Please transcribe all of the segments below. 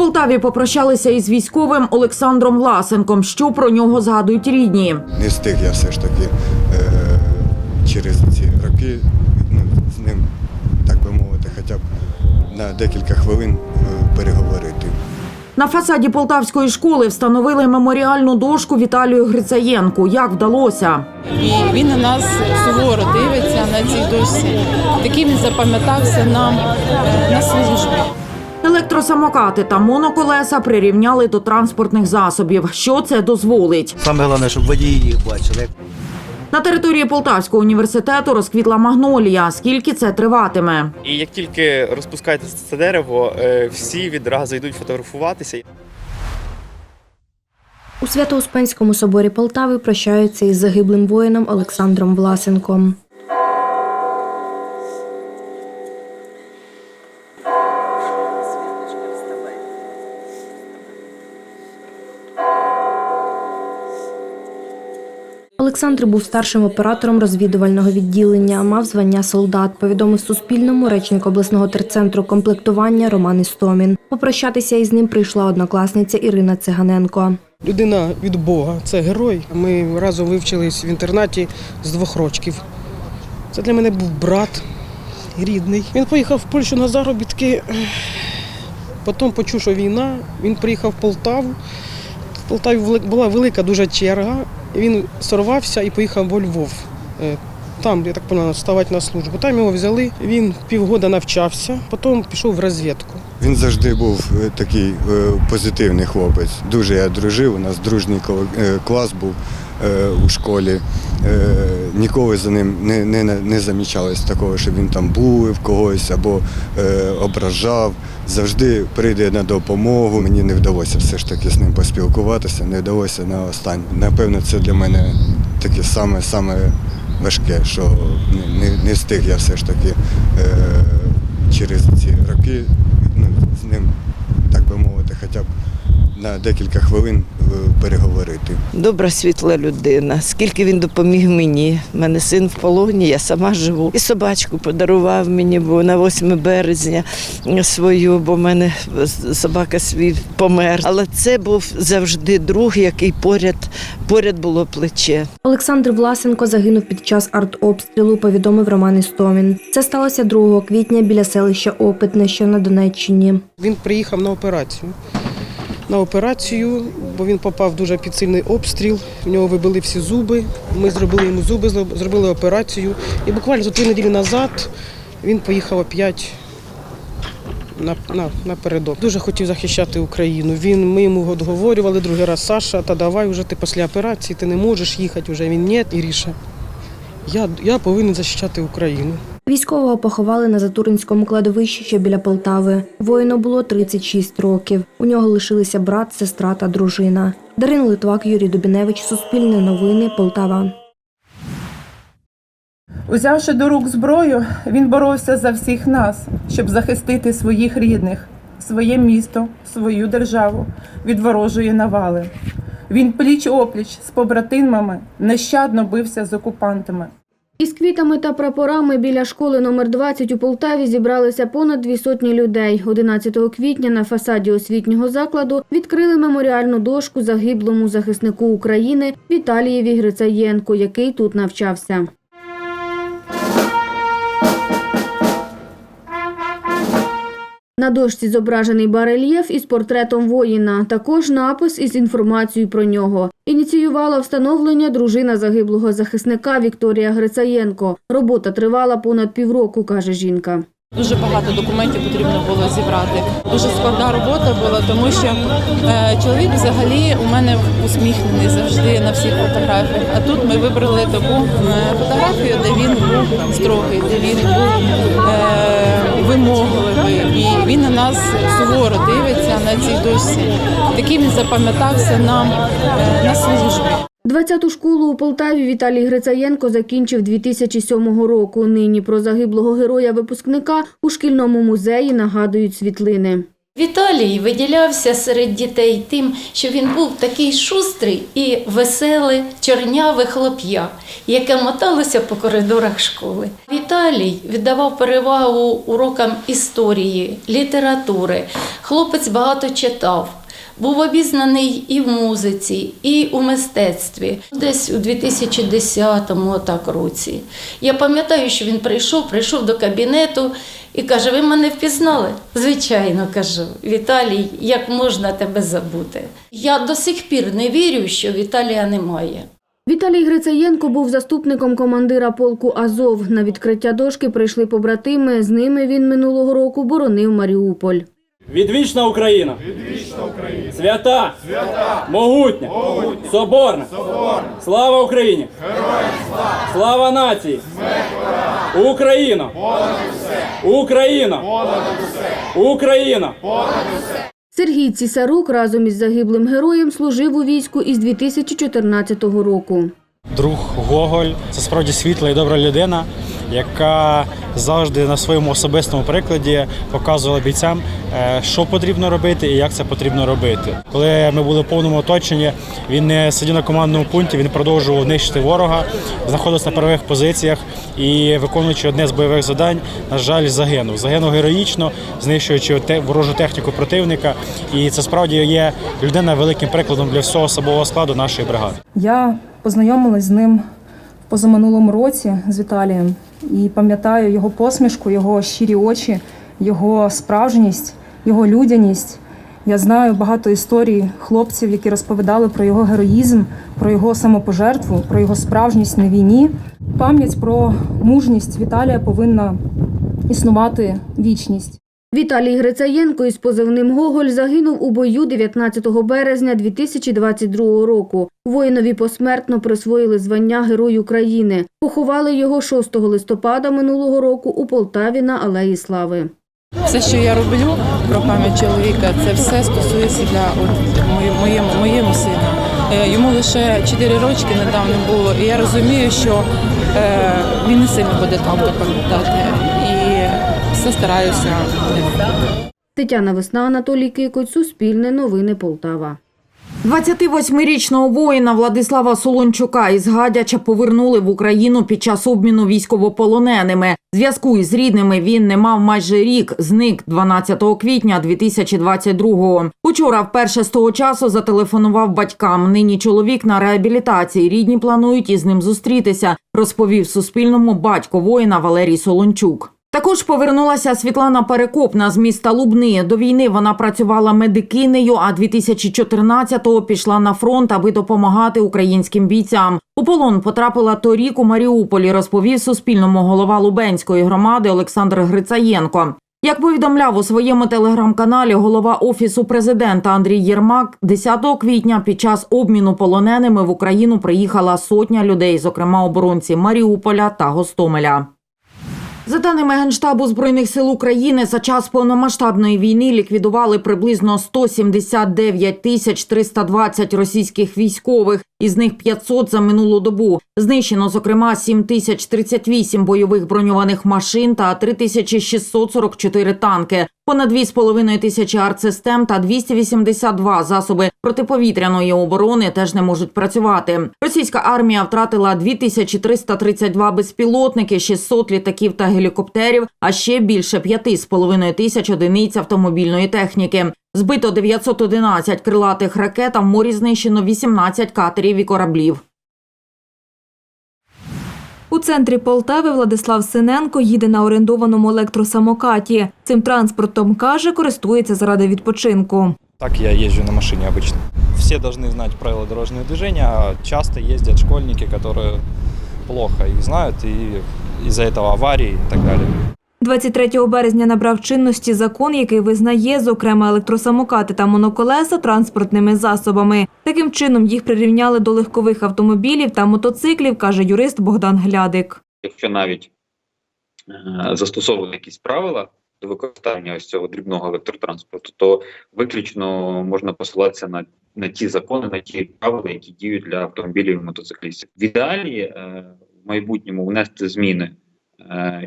Полтаві попрощалися із військовим Олександром Власенком. Що про нього згадують рідні? Не встиг я все ж таки е, через ці роки ну, з ним, так би мовити, хоча б на декілька хвилин е, переговорити. На фасаді полтавської школи встановили меморіальну дошку Віталію Грицаєнку. Як вдалося? І він на нас суворо дивиться на цій дошці. Таким він запам'ятався нам е, на службі. Електросамокати та моноколеса прирівняли до транспортних засобів. Що це дозволить? Саме головне, щоб водії їх бачили. На території Полтавського університету розквітла магнолія. Скільки це триватиме? І як тільки розпускається це дерево, е, всі відразу йдуть фотографуватися. У Свято-Успенському соборі Полтави прощаються із загиблим воїном Олександром Власенком. Олександр був старшим оператором розвідувального відділення, мав звання солдат. Повідомив Суспільному речник обласного терцентру комплектування Роман Істомін. Попрощатися із ним прийшла однокласниця Ірина Циганенко. Людина від Бога, це герой. Ми разом вивчились в інтернаті з двох років. Це для мене був брат рідний. Він поїхав в Польщу на заробітки. Потім почув, що війна. Він приїхав в Полтаву. В Полтаві була велика дуже черга. Він сорвався і поїхав во Львов. Там, я так поняла, ставати на службу. Там його взяли. Він півгода навчався, потім пішов в розвідку. Він завжди був е, такий е, позитивний хлопець. Дуже я дружив. У нас дружній е, клас був у школі. Ніколи за ним не, не, не замічалось такого, що він там був когось або ображав. Завжди прийде на допомогу. Мені не вдалося все ж таки з ним поспілкуватися, не вдалося на останнє. Напевно, це для мене таке саме, саме важке, що не, не, не встиг я все ж таки е, через ці роки ну, з ним, так би мовити, хоча б на декілька хвилин е, переговорити. Добра, світла людина. Скільки він допоміг мені. У мене син в полоні, я сама живу. І собачку подарував мені, бо на 8 березня свою, бо в мене собака свій помер. Але це був завжди друг, який поряд, поряд було плече. Олександр Власенко загинув під час артобстрілу, повідомив Роман Істомін. Це сталося 2 квітня біля селища Опитне, що на Донеччині. Він приїхав на операцію. На операцію, бо він попав дуже під сильний обстріл. В нього вибили всі зуби. Ми зробили йому зуби, зробили операцію. І буквально за три неділі назад він поїхав опять на, на, напередок. Дуже хотів захищати Україну. Він, ми йому відговорювали другий раз, Саша, та давай вже ти після операції, ти не можеш їхати вже. Він ні, Іріша. Я, я повинен захищати Україну. Військового поховали на Затуринському кладовищі, що біля Полтави. Воїну було 36 років. У нього лишилися брат, сестра та дружина. Дарина Литвак, Юрій Дубіневич, Суспільне новини, Полтава. Узявши до рук зброю, він боровся за всіх нас, щоб захистити своїх рідних, своє місто, свою державу від ворожої навали. Він пліч опліч з побратимами нещадно бився з окупантами. Із квітами та прапорами біля школи номер 20 у Полтаві зібралися понад дві сотні людей. 11 квітня на фасаді освітнього закладу відкрили меморіальну дошку загиблому захиснику України Віталієві Грицаєнку, який тут навчався. На дошці зображений барельєф із портретом воїна, також напис із інформацією про нього. Ініціювала встановлення дружина загиблого захисника Вікторія Грицаєнко. Робота тривала понад півроку, каже жінка. Дуже багато документів потрібно було зібрати. Дуже складна робота була, тому що е, чоловік взагалі у мене усміхнений завжди на всіх фотографіях. А тут ми вибрали таку е, фотографію, де він був строгий, де він був е, вимогливий. І він на нас суворо дивиться на цій дошці. Таким він запам'ятався нам на службі. 20-ту школу у Полтаві Віталій Грицаєнко закінчив 2007 року. Нині про загиблого героя-випускника у шкільному музеї нагадують світлини. Віталій виділявся серед дітей тим, що він був такий шустрий і веселий, чорняве хлоп'я, яке моталося по коридорах школи. Віталій віддавав перевагу урокам історії, літератури. Хлопець багато читав. Був обізнаний і в музиці, і у мистецтві. Десь у 2010-му отак році. Я пам'ятаю, що він прийшов, прийшов до кабінету і каже: Ви мене впізнали? Звичайно, кажу, Віталій, як можна тебе забути? Я до сих пір не вірю, що Віталія немає. Віталій Грицаєнко був заступником командира полку Азов. На відкриття дошки прийшли побратими. З ними він минулого року боронив Маріуполь. Відвічна Україна! Свята! Могутня! Соборна! Слава Україні! слава! нації! Україна! Україна! Україна! Сергій Цісарук разом із загиблим героєм служив у війську із 2014 року. Друг Гоголь це справді світла і добра людина, яка завжди на своєму особистому прикладі показувала бійцям, е, що потрібно робити і як це потрібно робити. Коли ми були в повному оточенні, він не сидів на командному пункті, він продовжував нищити ворога, знаходився на первих позиціях і виконуючи одне з бойових завдань, на жаль, загинув. Загинув героїчно, знищуючи ворожу техніку противника. І це справді є людина великим прикладом для всього особового складу нашої бригади. Я познайомилась з ним позаминулому році з Віталієм і пам'ятаю його посмішку, його щирі очі, його справжність, його людяність. Я знаю багато історій хлопців, які розповідали про його героїзм, про його самопожертву, про його справжність на війні. Пам'ять про мужність Віталія повинна існувати вічність. Віталій Грицаєнко із позивним Гоголь загинув у бою 19 березня 2022 року. Воїнові посмертно присвоїли звання Герой України. Поховали його 6 листопада минулого року у Полтаві на Алеї Слави. Все, що я роблю про пам'ять чоловіка, це все стосується для от моє- моєму моєму сину. Е, Йому лише 4 рочки недавно було, і я розумію, що е, він не сильно буде тату пам'ятати. Все стараюся. Тетяна Весна, Анатолій Кикоць, Суспільне новини Полтава. 28-річного воїна Владислава Солончука із Гадяча повернули в Україну під час обміну військовополоненими. Зв'язку із рідними він не мав майже рік. Зник 12 квітня 2022-го. Учора вперше з того часу зателефонував батькам. Нині чоловік на реабілітації. Рідні планують із ним зустрітися, розповів Суспільному батько воїна Валерій Солончук. Також повернулася Світлана Перекопна з міста Лубни. До війни вона працювала медикинею, а 2014-го пішла на фронт, аби допомагати українським бійцям. У полон потрапила торік у Маріуполі, розповів Суспільному голова Лубенської громади Олександр Грицаєнко. Як повідомляв у своєму телеграм-каналі голова офісу президента Андрій Єрмак, 10 квітня під час обміну полоненими в Україну приїхала сотня людей, зокрема оборонці Маріуполя та Гостомеля. За даними Генштабу Збройних сил України, за час повномасштабної війни ліквідували приблизно 179 тисяч 320 російських військових, із них 500 за минулу добу. Знищено, зокрема, 7 тисяч 38 бойових броньованих машин та 3 тисячі 644 танки, понад 2,5 тисячі артсистем та 282 засоби протиповітряної оборони теж не можуть працювати. Російська армія втратила 2332 безпілотники, 600 літаків та гелікоптерів, а ще більше 5,5 тисяч одиниць автомобільної техніки. Збито 911 крилатих ракет, а в морі знищено 18 катерів і кораблів. У центрі Полтави Владислав Синенко їде на орендованому електросамокаті. Цим транспортом каже, користується заради відпочинку. Так я езжу на машине обычно. Все должны знать правила дорожного движения, а часто ездят школьники, которые плохо их знают, и из-за этого аварии и так далее. 23 березня набрав чинності закон, який визнає, зокрема, електросамокати та моноколеса транспортними засобами. Таким чином їх прирівняли до легкових автомобілів та мотоциклів, каже юрист Богдан Глядик. Якщо навіть е, застосовувати якісь правила до використання ось цього дрібного електротранспорту, то виключно можна посилатися на, на ті закони, на ті правила, які діють для автомобілів і мотоциклістів. В ідеалі е, в майбутньому внести зміни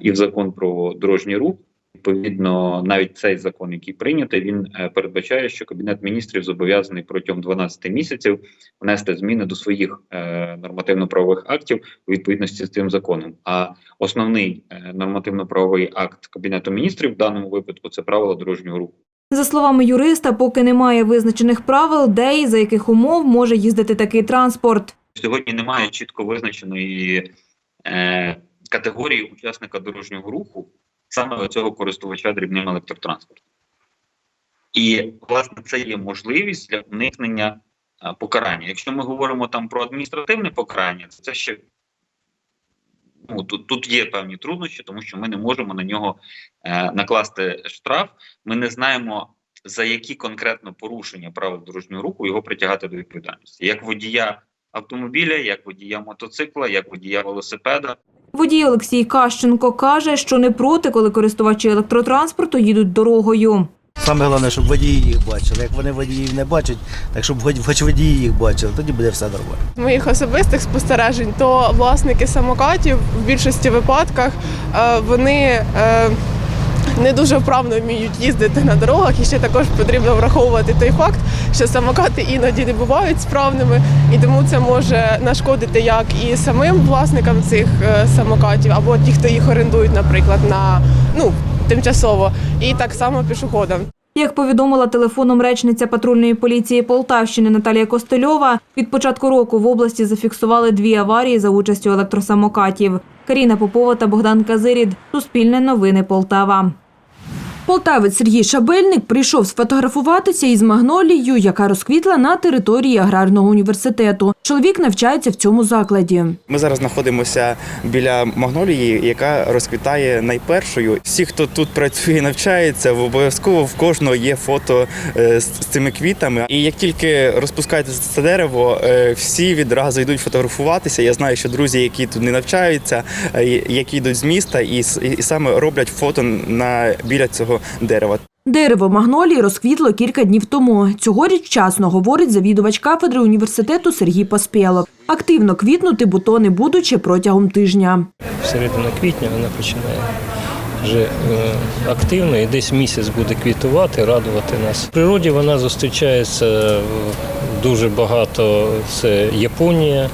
і в закон про дорожній рух Відповідно, навіть цей закон, який прийнятий, він е, передбачає, що кабінет міністрів зобов'язаний протягом 12 місяців внести зміни до своїх е, нормативно-правових актів у відповідності з цим законом. А основний е, нормативно-правовий акт кабінету міністрів в даному випадку це правила дорожнього руху. За словами юриста, поки немає визначених правил, де і за яких умов може їздити такий транспорт. Сьогодні немає чітко визначеної е, категорії учасника дорожнього руху, саме цього користувача дрібним електротранспортом. І, власне, це є можливість для уникнення покарання. Якщо ми говоримо там про адміністративне покарання, то це ще ну, тут, тут є певні труднощі, тому що ми не можемо на нього е, накласти штраф. Ми не знаємо. За які конкретно порушення правил дорожнього руху його притягати до відповідальності, як водія автомобіля, як водія мотоцикла, як водія велосипеда. Водій Олексій Кащенко каже, що не проти, коли користувачі електротранспорту їдуть дорогою. Саме головне, щоб водії їх бачили. Як вони водіїв не бачать, так щоб хоч, хоч водії їх бачили, тоді буде все нормально. моїх особистих спостережень, то власники самокатів в більшості випадках е, вони е, не дуже вправно вміють їздити на дорогах. І ще також потрібно враховувати той факт, що самокати іноді не бувають справними, і тому це може нашкодити як і самим власникам цих е, самокатів, або ті, хто їх орендують, наприклад, на ну тимчасово, і так само пішоходам. Як повідомила телефоном речниця патрульної поліції Полтавщини Наталія Костельова, від початку року в області зафіксували дві аварії за участю електросамокатів. Каріна Попова та Богдан Казирід. Суспільне новини Полтава. Полтавець Сергій Шабельник прийшов сфотографуватися із магнолією, яка розквітла на території аграрного університету. Чоловік навчається в цьому закладі. Ми зараз знаходимося біля магнолії, яка розквітає найпершою. Всі, хто тут працює, навчається, обов'язково в кожного є фото е, з з цими квітами. І як тільки розпускається це дерево, е, всі відразу йдуть фотографуватися. Я знаю, що друзі, які тут не навчаються, е, які йдуть з міста, і саме роблять фото на біля цього дерева. Дерево магнолії розквітло кілька днів тому. Цьогоріч вчасно, говорить завідувач кафедри університету Сергій Поспєлов. Активно квітнути бутони будуть ще протягом тижня. середина квітня вона починає вже е, активно і десь місяць буде квітувати, радувати нас. В природі вона зустрічається е, дуже багато. Це Японія,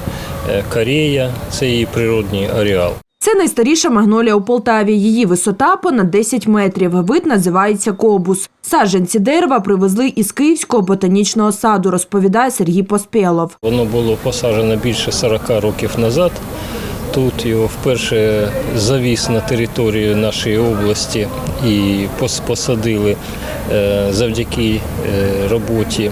е, Корея, це її природній ареал. Це найстаріша магнолія у Полтаві. Її висота понад 10 метрів. Вид називається кобус. Саджанці дерева привезли із Київського ботанічного саду, розповідає Сергій Поспєлов. Воно було посаджено більше 40 років назад. Тут його вперше завіз на територію нашої області і пос- посадили е, завдяки е, роботі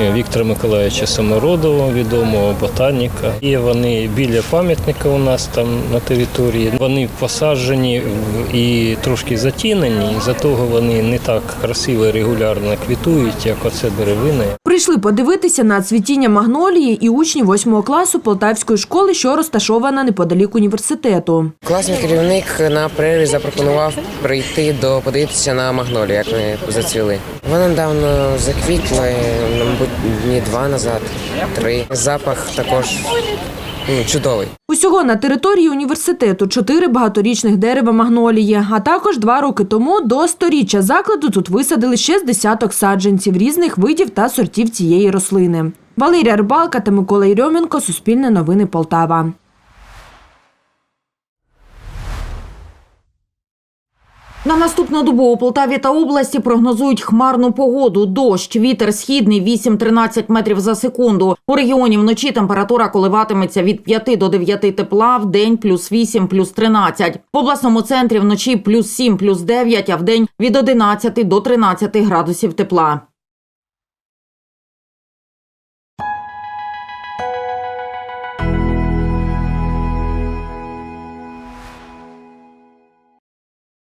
Віктора Миколаївича Самородова, відомого ботаніка. І вони біля пам'ятника у нас там на території. Вони посаджені і трошки затінені, за того вони не так красиво і регулярно квітують, як оце деревини. Прийшли подивитися на цвітіння магнолії і учні 8 класу Полтавської школи, що розташована неподалік університету. Класний керівник на перерві запропонував прийти до подивитися на магнолію, як вони зацвіли. Вона недавно заквітла, мабуть, дні два назад, три. Запах також ну, чудовий. Усього на території університету чотири багаторічних дерева магнолії, а також два роки тому до сторіччя закладу тут висадили ще з десяток саджанців різних видів та сортів цієї рослини. Валерія Рибалка та Микола Єрьоменко, Суспільне новини Полтава. На наступну добу у Полтаві та області прогнозують хмарну погоду. Дощ, вітер східний 8-13 метрів за секунду. У регіоні вночі температура коливатиметься від 5 до 9 тепла, в день плюс 8, плюс 13. В обласному центрі вночі плюс 7, плюс 9, а в день від 11 до 13 градусів тепла.